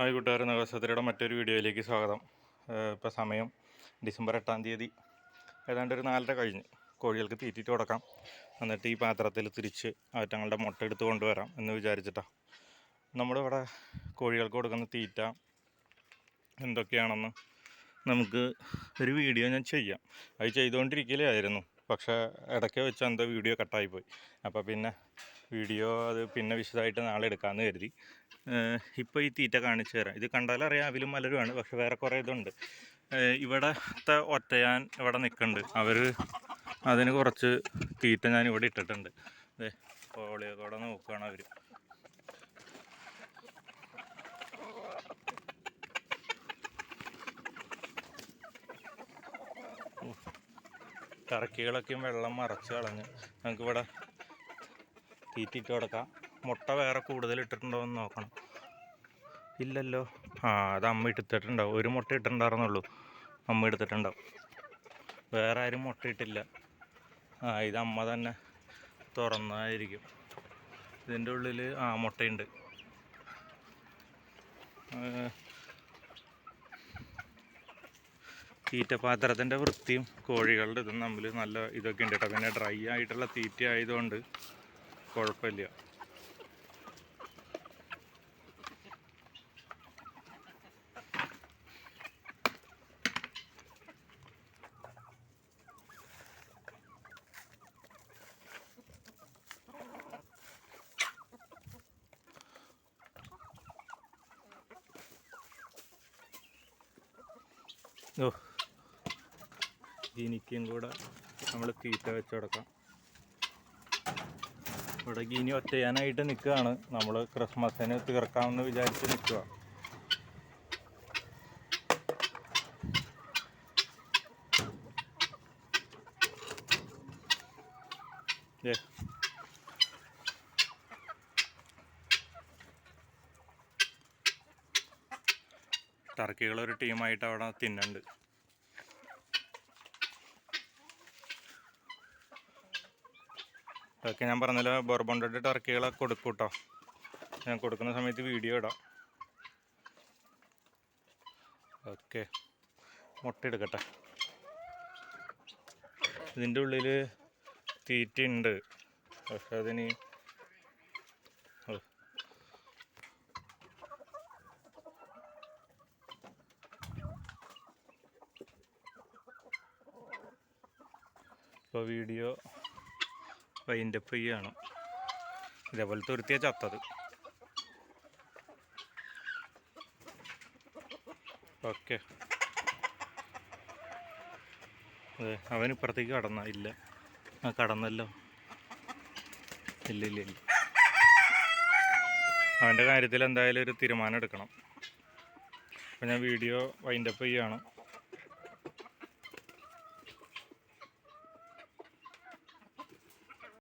Hi കൂട്ടുകാർ നവസത്തിയുടെ മറ്റൊരു വീഡിയോയിലേക്ക് സ്വാഗതം. ഇപ്പോൾ സമയം ഡിസംബർ എട്ടാം തീയതി. ഏതാണ്ട് ഒരു നാലര കഴിഞ്ഞ്. കോഴികൾക്ക് തീറ്റിട്ട് കൊടുക്കാം. എന്നിട്ട് ഈ പാത്രത്തിൽ തിരിച്ച് അവറ്റങ്ങളുടെ മുട്ട എടുത്ത് കൊണ്ടുവരാം എന്ന് വിചാരിച്ചിട്ടാണ് നമ്മുടെ ഇവിടെ കോഴികൾക്ക് കൊടുക്കുന്ന തീറ്റ എന്തൊക്കെയാണെന്ന് നമുക്ക് ഒരു വീഡിയോ ഞാൻ ചെയ്യാം. അത് ചെയ്തുകൊണ്ടിരിക്കലായിരുന്നു. പക്ഷേ ഇടയ്ക്ക് വെച്ച് എന്തോ വീഡിയോ കട്ടായിപ്പോയി. അപ്പോൾ പിന്നെ വീഡിയോ അത് പിന്നെ വിശദമായിട്ട് നാളെ എടുക്കാമെന്ന് കരുതി. ഇപ്പോൾ ഈ തീറ്റ കാണിച്ചു തരാം. ഇത് കണ്ടാലറിയാം അവിലും മലരുമാണ് പക്ഷെ വേറെ കുറേ ഇതുണ്ട്. ഇവിടത്തെ ഒറ്റയാൻ ഇവിടെ നിൽക്കുന്നുണ്ട്. അവർ അതിന് കുറച്ച് തീറ്റ ഞാൻ ഇവിടെ ഇട്ടിട്ടുണ്ട് അതെ കോളിയൊക്കെ നോക്കുകയാണ് അവർ. ടർക്കികളൊക്കെയും വെള്ളം മറച്ച് കളഞ്ഞ് നമുക്കിവിടെ തീറ്റിട്ട് കൊടുക്കാം. മുട്ട വേറെ കൂടുതൽ ഇട്ടിട്ടുണ്ടോ എന്ന് നോക്കണം. ഇല്ലല്ലോ. ആ അത് അമ്മ ഇട്ടിട്ടുണ്ടാവും ഒരു മുട്ട ഇട്ടിട്ടുണ്ടായിരുന്നുള്ളൂ. അമ്മ എടുത്തിട്ടുണ്ടാവും. വേറെ ആരും മുട്ട ഇട്ടില്ല. ആ ഇത് അമ്മ തന്നെ തുറന്നായിരിക്കും. ഇതിന്റെ ഉള്ളിൽ ആ മുട്ടയുണ്ട് ഏ, തീറ്റപാത്രത്തിന്റെ വൃത്തിയും കോഴികളുടെ ഇതും തമ്മിൽ നല്ല ഇതൊക്കെ ഉണ്ട് കേട്ടോ. പിന്നെ ഡ്രൈ ആയിട്ടുള്ള തീറ്റ ആയതുകൊണ്ട് കുഴപ്പമില്ല. ഓ ഗിനിക്കും കൂടെ നമ്മൾ തീറ്റ വെച്ച് കൊടുക്കാം. ഇവിടെ ഗിനി ഒറ്റയാനായിട്ട് നിൽക്കുകയാണ്. നമ്മൾ ക്രിസ്മസിന് തീർക്കാമെന്ന് വിചാരിച്ച് നിൽക്കുക ഏ ടർക്കികളൊരു ടീമായിട്ട് അവിടെ തിന്നുന്നുണ്ട് ഓക്കെ ഞാൻ പറഞ്ഞല്ലോ ബോർബോണ്ടഡ് ടർക്കികളെ കൊടുക്കും കേട്ടോ ഞാൻ കൊടുക്കുന്ന സമയത്ത് വീഡിയോ ഇടാം. ഓക്കെ. മുട്ട എടുക്കട്ടെ ഇതിന്റെ ഉള്ളിൽ തീറ്റ ഉണ്ട്. പക്ഷെ അതിന്. ഇപ്പോൾ വീഡിയോ വൈൻഡപ്പ് ചെയ്യാണ് ഇതേപോലത്തെ ഒരുത്തിയ ചത്തത്. ഓക്കെ. അതെ അവൻ ഇപ്പുറത്തേക്ക് കടന്ന. ഇല്ല. ആ കടന്നല്ലോ. ഇല്ല ഇല്ല ഇല്ല. അവന്റെ കാര്യത്തിൽ എന്തായാലും ഒരു തീരുമാനം എടുക്കണം. അപ്പോൾ ഞാൻ വീഡിയോ വൈൻഡപ്പ് ചെയ്യാണ്